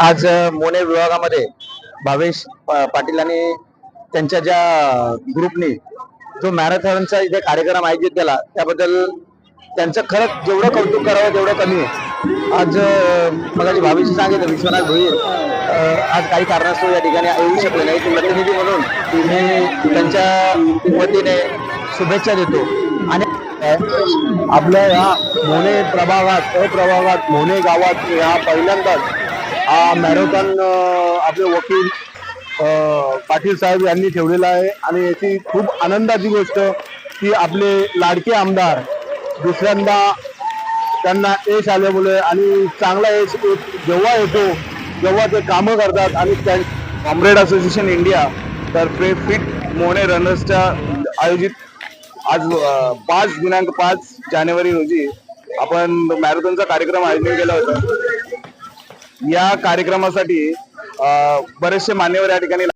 आज मोने विभागामध्ये भावेश पाटील आणि त्यांच्या ज्या ग्रुपनी जो मॅरेथॉनचा इथे कार्यक्रम आयोजित केला त्याबद्दल त्यांचं खरंच जेवढं कौतुक करावं तेवढं कमी आहे. आज अ, मगाशी भावेशी सांगितलं विश्वनाथ भोईर आज काही कारणास्तव या ठिकाणी येऊ शकले नाही प्रतिनिधी म्हणून मी त्यांच्या वतीने शुभेच्छा देतो. आणि आपल्या ह्या मोने प्रभागात अप्रभागात मोने गावात ह्या पहिल्यांदाच हा मॅरेथॉन आपले वकील पाटील साहेब यांनी ठेवलेला आहे. आणि याची खूप आनंदाची गोष्ट की आपले लाडके आमदार दुसऱ्यांदा त्यांना यश आल्यामुळे आणि चांगला यश जेव्हा येतो जेव्हा ते कामं करतात आणि त्या कॉम्रेड असोसिएशन इंडिया तर्फे फिट मोने रनर्सच्या आयोजित आज पाच दिनांक पाच जानेवारी रोजी आपण मॅरेथॉनचा कार्यक्रम आयोजित केला होता. या कार्यक्रमासाठी अ, बरेचसे मान्यवर या ठिकाणी